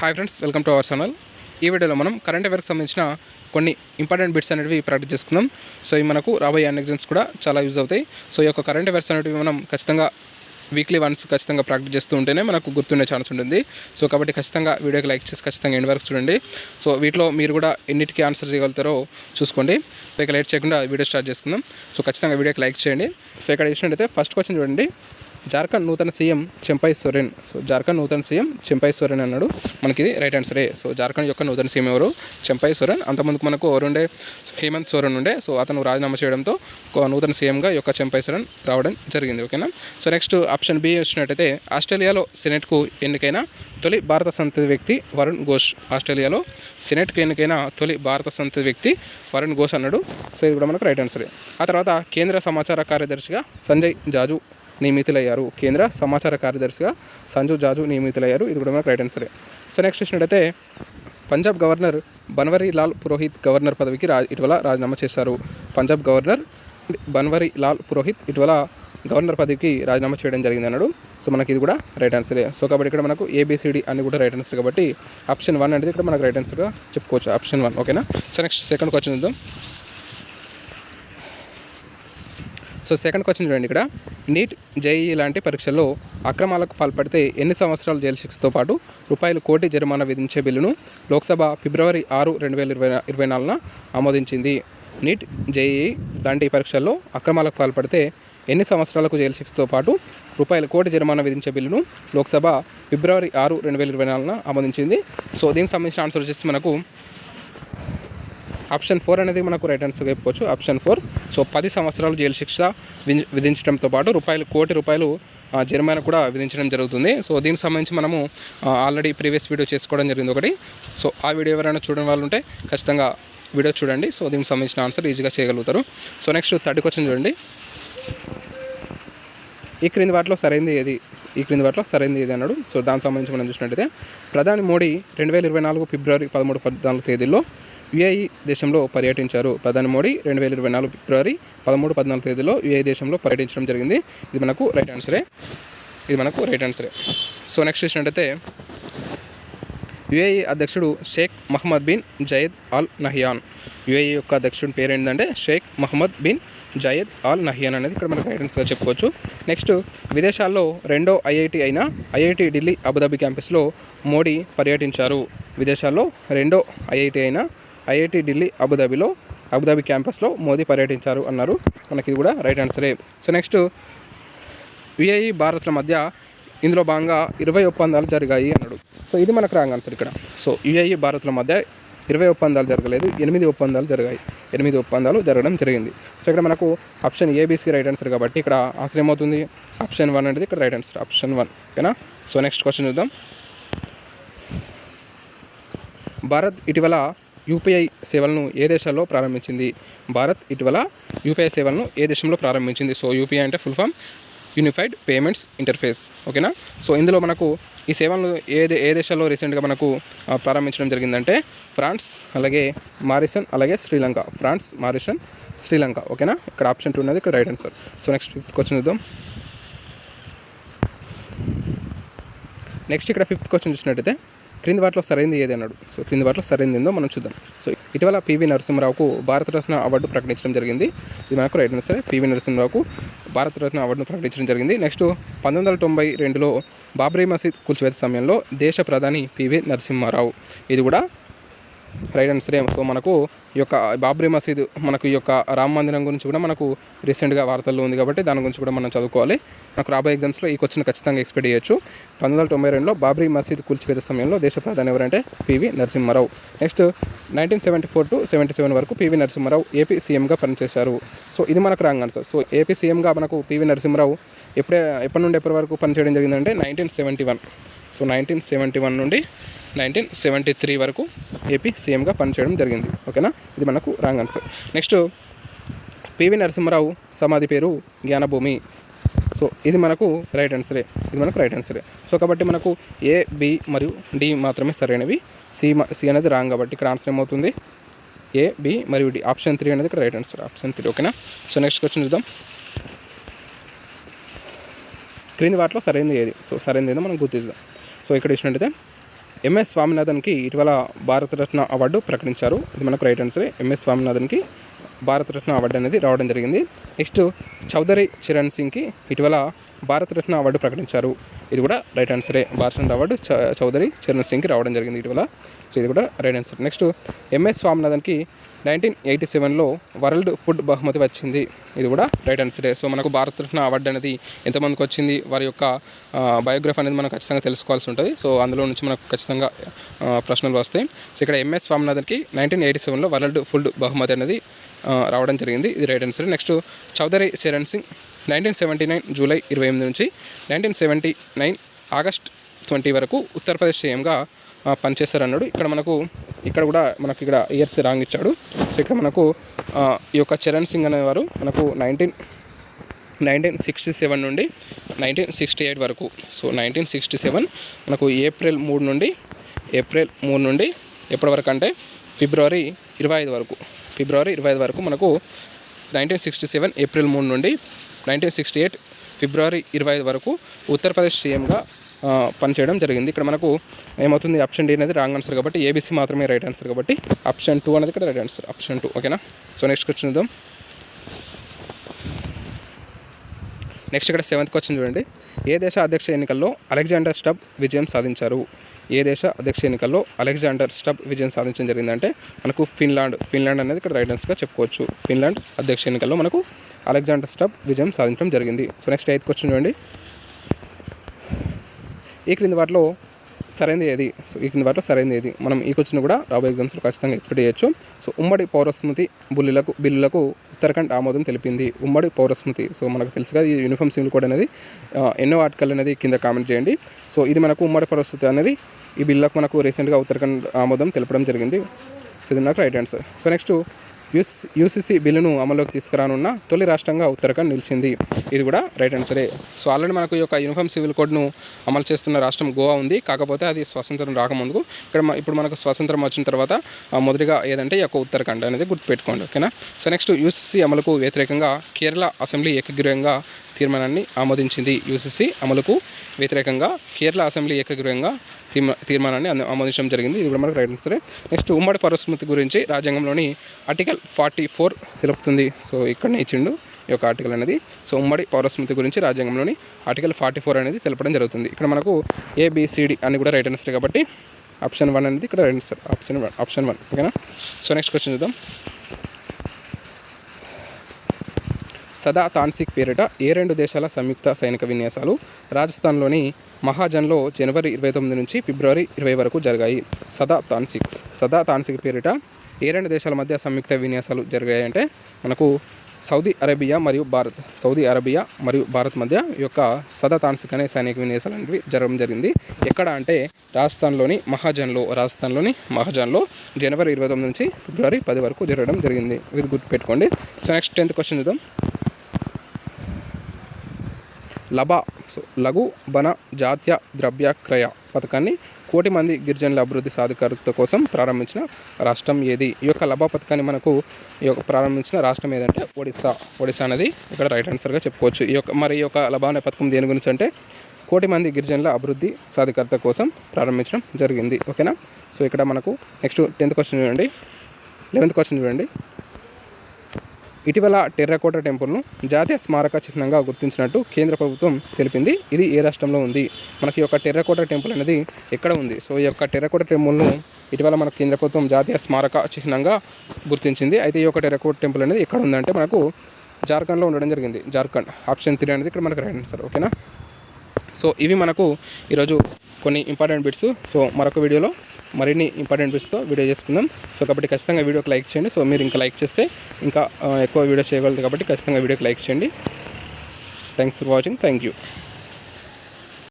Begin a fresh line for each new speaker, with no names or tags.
Hi friends welcome to our channel ఈ వీడియోలో మనం కరెంట్ అఫేర్కి సంబంధించిన కొన్ని ఇంపార్టెంట్ బిట్స్ అనేవి ప్రాక్టీస్ చేసుకుందాం. సో ఇవి మనకు రాబోయే అన్ని ఎగ్జామ్స్ కూడా చాలా యూజ్ అవుతాయి. సో ఈ యొక్క కరెంట్ అఫేర్స్ అనేవి మనం ఖచ్చితంగా వీక్లీ వన్స్ ఖచ్చితంగా ప్రాక్టీస్ చేస్తూ ఉంటేనే మనకు గుర్తుండే ఛాన్స్ ఉంటుంది. సో కాబట్టి ఖచ్చితంగా వీడియోకి లైక్ చేసి ఖచ్చితంగా ఎండ్ వరకు చూడండి. సో వీటిలో మీరు కూడా ఎన్నిటికీ ఆన్సర్ చేయగలుగుతారో చూసుకోండి. సో ఇక లేట్ చేయకుండా వీడియో స్టార్ట్ చేసుకుందాం. సో ఖచ్చితంగా వీడియోకి లైక్ చేయండి. సో ఇక్కడ చూసినట్టయితే ఫస్ట్ క్వశ్చన్ చూడండి. జార్ఖండ్ నూతన సీఎం చెంపై సోరెన్. సో జార్ఖండ్ నూతన సీఎం చెంపై సోరెన్ అన్నాడు. మనకి ఇది రైట్ ఆన్సరే సో జార్ఖండ్ యొక్క నూతన సీఎం ఎవరు? చెంపై సోరెన్. అంతకుముందుకు మనకు ఎవరుండే హేమంత్ సోరెన్ ఉండే. సో అతను రాజీనామా చేయడంతో ఒక నూతన సీఎంగా యొక్క చెంపై సోరెన్ రావడం జరిగింది. ఓకేనా? సో నెక్స్ట్ ఆప్షన్ బి వచ్చినట్టయితే ఆస్ట్రేలియాలో సెనెట్కు ఎన్నికైన తొలి భారత సంతతి వ్యక్తి వరుణ్ ఘోష్. ఆస్ట్రేలియాలో సెనెట్కు ఎన్నికైన తొలి భారత సంతతి వ్యక్తి వరుణ్ ఘోష్ అన్నాడు. సో ఇది కూడా మనకు రైట్ ఆన్సరే ఆ తర్వాత కేంద్ర సమాచార కార్యదర్శిగా సంజయ్ జాజు నియమితులయ్యారు. కేంద్ర సమాచార కార్యదర్శిగా సంజు జాజు నియమితులయ్యారు. ఇది కూడా మనకు రైట్ ఆన్సరే సో నెక్స్ట్ చూసినట్టయితే పంజాబ్ గవర్నర్ బన్వరీ లాల్ పురోహిత్ గవర్నర్ పదవికి రా ఇటీవల రాజీనామా చేశారు. పంజాబ్ గవర్నర్ బన్వరీ లాల్ పురోహిత్ ఇటీవల గవర్నర్ పదవికి రాజీనామా చేయడం జరిగింది అన్నాడు. సో మనకి ఇది కూడా రైట్ ఆన్సరే సో కాబట్టి ఇక్కడ మనకు ఏబిసిడి అని కూడా రైట్ ఆన్సర్ కాబట్టి ఆప్షన్ వన్ అనేది ఇక్కడ మనకు రైట్ ఆన్సర్గా చెప్పుకోవచ్చు. ఆప్షన్ వన్ ఓకేనా? సో నెక్స్ట్ సెకండ్ క్వశ్చన్ చూద్దాం. సో సెకండ్ క్వశ్చన్ చూడండి ఇక్కడ. నీట్ జేఈ లాంటి పరీక్షల్లో అక్రమాలకు పాల్పడితే ఎన్ని సంవత్సరాల జైలు శిక్షతో పాటు రూపాయలు కోటి జరిమానా విధించే బిల్లును లోక్సభ ఫిబ్రవరి ఆరు రెండు వేల ఇరవై ఇరవై నాలుగున ఆమోదించింది. నీట్ జేఈ లాంటి పరీక్షల్లో అక్రమాలకు పాల్పడితే ఎన్ని సంవత్సరాలకు జైలు శిక్షతో పాటు రూపాయల కోటి జరిమానా విధించే బిల్లును లోక్సభ ఫిబ్రవరి ఆరు రెండు వేల ఇరవై నాలుగున ఆమోదించింది. సో దీనికి సంబంధించిన ఆన్సర్ వచ్చేసి మనకు ఆప్షన్ ఫోర్ అనేది మనకు రైట్ ఆన్సర్ చెప్పుకోవచ్చు ఆప్షన్ ఫోర్ సో పది సంవత్సరాలు జైలు శిక్ష విధి- విధించడంతో పాటు రూపాయలు కోటి రూపాయలు జరిమానా కూడా విధించడం జరుగుతుంది. సో దీనికి సంబంధించి మనము ఆల్రెడీ ప్రీవియస్ వీడియో చేసుకోవడం జరిగింది ఒకటి. సో ఆ వీడియో ఎవరైనా చూడడం వాళ్ళు ఉంటే ఖచ్చితంగా వీడియో చూడండి. సో దీనికి సంబంధించిన ఆన్సర్ ఈజీగా చేయగలుగుతారు. సో నెక్స్ట్ థర్డ్ క్వశ్చన్ చూడండి. ఈ క్రింది వాటిలో సరైనది ఏది? ఈ క్రింది వాటిలో సరైనది ఏది అన్నాడు. సో దానికి సంబంధించి మనం చూసినట్టయితే ప్రధాని మోడీ రెండు వేల ఇరవై నాలుగు ఫిబ్రవరి పదమూడు పద్నాలుగు తేదీల్లో యుఏఈ దేశంలో పర్యటించారు. ప్రధాని మోడీ రెండు వేల ఇరవై నాలుగు ఫిబ్రవరి పదమూడు పద్నాలుగు తేదీలో యుఏఈ దేశంలో పర్యటించడం జరిగింది. ఇది మనకు రైట్ ఆన్సరే. ఇది మనకు రైట్ ఆన్సరే. సో నెక్స్ట్ చూసినట్టయితే యుఏఈ అధ్యక్షుడు Sheikh Mohammed bin Zayed Al Nahyan. UAE యొక్క అధ్యక్షుడి పేరు ఏంటంటే Sheikh Mohammed bin Zayed Al Nahyan అనేది ఇక్కడ మనకు గైడెన్స్గా చెప్పుకోవచ్చు. నెక్స్ట్ విదేశాల్లో రెండో ఐఐటి అయిన ఐఐటి ఢిల్లీ అబుదాబి క్యాంపస్లో మోడీ పర్యటించారు. విదేశాల్లో రెండో ఐఐటి అయిన ఐఐటి ఢిల్లీ అబుదాబిలో అబుదాబి క్యాంపస్లో మోదీ పర్యటించారు అన్నారు. మనకి ఇది కూడా రైట్ ఆన్సరే సో నెక్స్ట్ యుఏఈ భారత్ల మధ్య ఇందులో భాగంగా ఇరవై ఒప్పందాలు జరిగాయి అన్నాడు. సో ఇది మనకు రాంగ్ ఆన్సర్ ఇక్కడ. సో యుఏఈ భారత్ల మధ్య ఇరవై ఒప్పందాలు జరగలేదు ఎనిమిది ఒప్పందాలు జరిగాయి. ఎనిమిది ఒప్పందాలు జరగడం జరిగింది. సో ఇక్కడ మనకు ఆప్షన్ ఏబీసీ రైట్ ఆన్సర్ కాబట్టి ఇక్కడ ఆన్సర్ ఏమవుతుంది? ఆప్షన్ వన్ అనేది ఇక్కడ రైట్ ఆన్సర్ ఆప్షన్ వన్. ఓకేనా? సో నెక్స్ట్ క్వశ్చన్ చూద్దాం. భారత్ ఇటీవల యూపీఐ సేవలను ఏ దేశాల్లో ప్రారంభించింది? భారత్ ఇటీవల యూపీఐ సేవలను ఏ దేశంలో ప్రారంభించింది? సో యూపీఐ అంటే full form unified payments interface ఓకేనా? సో ఇందులో మనకు ఈ సేవలను ఏ ఏ దేశాల్లో రీసెంట్గా మనకు ప్రారంభించడం జరిగిందంటే ఫ్రాన్స్ అలాగే మారిసన్ అలాగే శ్రీలంక. ఫ్రాన్స్ మారిసన్ శ్రీలంక ఓకేనా? ఇక్కడ ఆప్షన్ టూ ఉన్నది ఇక్కడ right answer. So next fifth question చూద్దాం. నెక్స్ట్ ఇక్కడ ఫిఫ్త్ క్వశ్చన్ చూసినట్టయితే క్రింది వాటిలో సరైనది ఏది అన్నాడు? సో క్రింది వాటిలో సరైనది ఏందో మనం చూద్దాం. సో ఇటీవల పివి నరసింహరావుకు భారతరత్న అవార్డు ప్రకటించడం జరిగింది. ఇది మనకు రైట్ సరే పివి నరసింహరావుకు భారతరత్న అవార్డును ప్రకటించడం జరిగింది. నెక్స్ట్ పంతొమ్మిది వందల తొంభై రెండులో బాబ్రీ మసీద్ కూల్చివేత సమయంలో దేశ ప్రధాని పివి నరసింహారావు. ఇది కూడా రైట్ ఆన్సరే సో మనకు ఈ యొక్క బాబ్రీ మసీద్ మనకు ఈ యొక్క రామ మందిరం గురించి కూడా మనకు రీసెంట్గా వార్తల్లో ఉంది కాబట్టి దాని గురించి కూడా మనం చదువుకోవాలి. మనకు రాబోయే ఎగ్జామ్స్లో ఈ క్వశ్చన్ ఖచ్చితంగా ఎక్స్పెక్ట్ చేయొచ్చు. పంతొమ్మిది వందల తొంభై రెండులో బాబ్రీ మసీద్ కూల్చివేత సమయంలో దేశ ప్రధాని ఎవరంటే PV Narasimha Rao. Next nineteen seventy four to seventy seven వరకు పివి నరసింహారావు ఏపీ సీఎంగా పనిచేశారు. సో ఇది మనకు రాంగ్ ఆన్సర్ సో ఏపీ సీఎంగా మనకు పివి నరసింహారావు ఎప్పుడే ఎప్పటి నుండి ఎప్పటి వరకు పనిచేయడం జరిగిందంటే nineteen seventy one so nineteen seventy one నుండి నైన్టీన్ సెవెంటీ త్రీ వరకు ఏపీ సీఎంగా పనిచేయడం జరిగింది. ఓకేనా? ఇది మనకు wrong answer. Next PV Narasimha Rao సమాధి పేరు జ్ఞానభూమి. సో ఇది మనకు రైట్ ఆన్సరే. ఇది మనకు రైట్ ఆన్సరే. సో కాబట్టి మనకు ఏ బి మరియు డి మాత్రమే సరైనవి. సి సి అనేది రాంగ్ కాబట్టి ఇక్కడ ఆన్సర్ ఏమవుతుంది? ఏ బి మరియు డి ఆప్షన్ త్రీ అనేది ఇక్కడ రైట్ ఆన్సర్. ఆప్షన్ త్రీ ఓకేనా? సో నెక్స్ట్ క్వశ్చన్ చూద్దాం. క్రింది వాటిలో సరైనది ఏది? సో సరైనది ఏదో మనం గుర్తిద్దాం సో ఇక్కడ చూసినట్టయితే ఎంఎస్ స్వామినాథన్కి ఇటీవల భారతరత్న అవార్డు ప్రకటించారు. ఇది మనకు రైట్ ఆన్సర్. ఎంఎస్ స్వామినాథన్కి భారతరత్న అవార్డు అనేది రావడం జరిగింది. నెక్స్ట్ చౌదరి చరణ్ సింగ్కి ఇటీవల భారతరత్న అవార్డు ప్రకటించారు. ఇది కూడా రైట్ ఆన్సరే భారతరత్న అవార్డు చౌదరి చరణ్ సింగ్కి రావడం జరిగింది ఇటీవల. సో ఇది కూడా రైట్ ఆన్సర్ నెక్స్ట్ ఎంఎస్ స్వామినాథన్కి నైన్టీన్ ఎయిటీ సెవెన్లో వరల్డ్ ఫుడ్ బహుమతి వచ్చింది. ఇది కూడా రైట్ ఆన్సరే సో మనకు భారతరత్న అవార్డు అనేది ఎంతమందికి వచ్చింది వారి యొక్క బయోగ్రఫీ అనేది మనం ఖచ్చితంగా తెలుసుకోవాల్సి ఉంటుంది. సో అందులో నుంచి మనకు ఖచ్చితంగా ప్రశ్నలు వస్తాయి. సో ఇక్కడ ఎంఎస్ స్వామినాథన్కి నైన్టీన్ ఎయిటీ సెవెన్లో వరల్డ్ ఫుడ్ బహుమతి అనేది రావడం జరిగింది. ఇది right answer next Chaudhary Charan Singh nineteen seventy nine July ఇరవై ఎనిమిది నుంచి nineteen seventy nine August twenty వరకు ఉత్తరప్రదేశ్ సీఎంగా పనిచేశారన్నాడు. ఇక్కడ మనకు ఇక్కడ కూడా మనకి ఇక్కడ ఇయర్స్ రాంగ్ ఇచ్చాడు. సో ఇక్కడ మనకు ఈ యొక్క చరణ్ సింగ్ అనేవారు మనకు నైన్టీన్ నైన్టీన్ సిక్స్టీ సెవెన్ నుండి నైన్టీన్ సిక్స్టీ ఎయిట్ వరకు. సో నైన్టీన్ సిక్స్టీ సెవెన్ మనకు ఏప్రిల్ మూడు నుండి ఏప్రిల్ మూడు నుండి ఎప్పటి వరకు అంటే ఫిబ్రవరి ఇరవై ఐదు వరకు. ఫిబ్రవరి ఇరవై ఐదు వరకు మనకు నైన్టీన్ సిక్స్టీ సెవెన్ ఏప్రిల్ మూడు నుండి నైన్టీన్ సిక్స్టీ ఎయిట్ ఫిబ్రవరి ఇరవై ఐదు వరకు ఉత్తరప్రదేశ్ సీఎంగా పనిచేయడం జరిగింది. ఇక్కడ మనకు ఏమవుతుంది? ఆప్షన్ డి అనేది రాంగ్ ఆన్సర్ కాబట్టి ఏబీసీ మాత్రమే రైట్ ఆన్సర్ కాబట్టి ఆప్షన్ టూ అనేది ఇక్కడ రైట్ ఆన్సర్ ఆప్షన్ టూ ఓకేనా సో నెక్స్ట్ క్వశ్చన్ చూద్దాం. నెక్స్ట్ ఇక్కడ సెవెంత్ క్వశ్చన్ చూడండి. ఏ దేశ అధ్యక్ష ఎన్నికల్లో అలెగ్జాండర్ స్టబ్ విజయం సాధించారు? ఏ దేశ అధ్యక్ష ఎన్నికల్లో అలెగ్జాండర్ స్టబ్ విజయం సాధించడం జరిగిందంటే మనకు ఫిన్లాండ్. ఫిన్లాండ్ అనేది ఇక్కడ రైట్ ఆన్సర్గా చెప్పుకోవచ్చు. ఫిన్లాండ్ అధ్యక్ష ఎన్నికల్లో మనకు అలెగ్జాండర్ స్టబ్ విజయం సాధించడం జరిగింది. సో నెక్స్ట్ ఎయిత్ క్వశ్చన్ చూడండి. ఈ క్రింది వాటిలో సరైనది ఏది? సో ఈ క్రింది వాటిలో సరైనది ఏది? మనం ఈ క్వశ్చన్ కూడా రాబోయే ఎగ్జామ్స్లో ఖచ్చితంగా ఎక్స్పెక్ట్ చేయొచ్చు. సో ఉమ్మడి పౌరస్మృతి బుల్లులకు బిల్లులకు ఉత్తరాఖండ్ ఆమోదం తెలిపింది. ఉమ్మడి పౌరస్మృతి. సో మనకు తెలుసు కదా ఈ యూనిఫామ్ సింగిల్ కోడ్ అనేది. ఎన్నో ఆర్టికల్ అనేది కింద కామెంట్ చేయండి. సో ఇది మనకు ఉమ్మడి పౌరస్మృతి అనేది ఈ బిల్లులకు మనకు రీసెంట్గా ఉత్తరాఖండ్ ఆమోదం తెలపడం జరిగింది. సో ఇది నాకు రైట్ ఆన్సర్ సో నెక్స్ట్ యూస్ యూసీసీ బిల్లును అమల్లోకి తీసుకురానున్న తొలి రాష్ట్రంగా ఉత్తరాఖండ్ నిలిచింది. ఇది కూడా రైట్ ఆన్సరే సో ఆల్రెడీ మనకు ఈ యొక్క యూనిఫామ్ సివిల్ కోడ్ను అమలు చేస్తున్న రాష్ట్రం గోవా ఉంది. కాకపోతే అది స్వతంత్రం రాకముందుకు ఇక్కడ ఇప్పుడు మనకు స్వతంత్రం వచ్చిన తర్వాత మొదటిగా ఏదంటే ఈ యొక్క ఉత్తరాఖండ్ అనేది గుర్తుపెట్టుకోండి. ఓకేనా? సో నెక్స్ట్ యూసీసీ అమలుకు వ్యతిరేకంగా కేరళ అసెంబ్లీ ఏకగ్రీవంగా తీర్మానాన్ని ఆమోదించింది యూసీసీ అమలుకు వ్యతిరేకంగా కేరళ అసెంబ్లీ ఏకగ్రీవంగా తీర్మా తీర్మానాన్ని ఆమోదించడం జరిగింది. ఇది కూడా మనకు రైట్ సరే నెక్స్ట్ ఉమ్మడి పరస్మృతి గురించి రాజ్యాంగంలోని ఆర్టికల్ ఫార్టీ ఫోర్ తెలుపుతుంది. సో ఇక్కడనే ఇచ్చిండు ఈ యొక్క ఆర్టికల్ అనేది. సో ఉమ్మడి పౌరస్మృతి గురించి రాజ్యాంగంలోని ఆర్టికల్ ఫార్టీ ఫోర్ అనేది తెలపడం జరుగుతుంది. ఇక్కడ మనకు ఏబిసిడి అని కూడా రైట్ ఆన్సర్ కాబట్టి ఆప్షన్ వన్ అనేది ఇక్కడ right answer option one option one ఓకేనా సో నెక్స్ట్ క్వశ్చన్ చూద్దాం. సదా తాన్సిక్ పేరిట ఏ రెండు దేశాల సంయుక్త సైనిక విన్యాసాలు రాజస్థాన్లోని మహాజన్లో జనవరి ఇరవై తొమ్మిది నుంచి ఫిబ్రవరి ఇరవై వరకు జరిగాయి. సదా తాన్సిక్ సదా తాన్సిక్ పేరిట ఏ రెండు దేశాల మధ్య సంయుక్త విన్యాసాలు జరిగాయి అంటే మనకు సౌదీ అరేబియా మరియు భారత్. సౌదీ అరేబియా మరియు భారత్ మధ్య ఈ యొక్క సదా తాన్సిక్ అనే సైనిక విన్యాసాలు అనేవి జరగడం జరిగింది. ఎక్కడ అంటే రాజస్థాన్లోని మహాజన్లో రాజస్థాన్లోని మహాజన్లో జనవరి ఇరవై తొమ్మిది నుంచి ఫిబ్రవరి పది వరకు జరగడం జరిగింది. ఇది గుర్తుపెట్టుకోండి. సో నెక్స్ట్ టెన్త్ క్వశ్చన్ చూద్దాం. లబా సో లఘు బన జాతీయ ద్రవ్య క్రయ పథకాన్ని కోటి మంది గిరిజనుల అభివృద్ధి సాధికారత కోసం ప్రారంభించిన రాష్ట్రం ఏది? ఈ యొక్క లబా పథకాన్ని మనకు ఈ యొక్క ప్రారంభించిన రాష్ట్రం ఏదంటే ఒడిస్సా. ఒడిస్సా అనేది ఇక్కడ రైట్ ఆన్సర్గా చెప్పుకోవచ్చు. ఈ యొక్క మరి ఈ యొక్క లబా అనే పథకం దేని గురించి అంటే కోటి మంది గిరిజనుల అభివృద్ధి సాధికారత కోసం ప్రారంభించడం జరిగింది. ఓకేనా? సో ఇక్కడ మనకు నెక్స్ట్ టెన్త్ క్వశ్చన్ చూడండి. లెవెన్త్ క్వశ్చన్ చూడండి. ఇటీవల టెర్రకోట టెంపుల్ను జాతీయ స్మారక చిహ్నంగా గుర్తించినట్టు కేంద్ర ప్రభుత్వం తెలిపింది. ఇది ఏ రాష్ట్రంలో ఉంది? మనకి యొక్క టెర్రకోట టెంపుల్ అనేది ఎక్కడ ఉంది? సో ఈ యొక్క టెర్రకోట టెంపుల్ను ఇటీవల మన కేంద్ర ప్రభుత్వం జాతీయ స్మారక చిహ్నంగా గుర్తించింది. అయితే ఈ యొక్క టెర్రకోట టెంపుల్ అనేది ఎక్కడ ఉందంటే మనకు జార్ఖండ్లో ఉండడం జరిగింది. జార్ఖండ్ ఆప్షన్ త్రీ అనేది ఇక్కడ మనకు రైట్ ఆన్సర్ ఓకేనా? సో ఇవి మనకు ఈరోజు కొన్ని ఇంపార్టెంట్ బిట్స్. సో మరొక వీడియోలో మరిన్ని ఇంపార్టెంట్ బిట్స్తో వీడియో చేసుకుందాం. సో కాబట్టి ఖచ్చితంగా వీడియోకి లైక్ చేయండి. సో మీరు ఇంకా లైక్ చేస్తే ఇంకా ఎక్కువ వీడియో చేయగలదు కాబట్టి ఖచ్చితంగా వీడియోకి లైక్ చేయండి. Thanks for watching thank you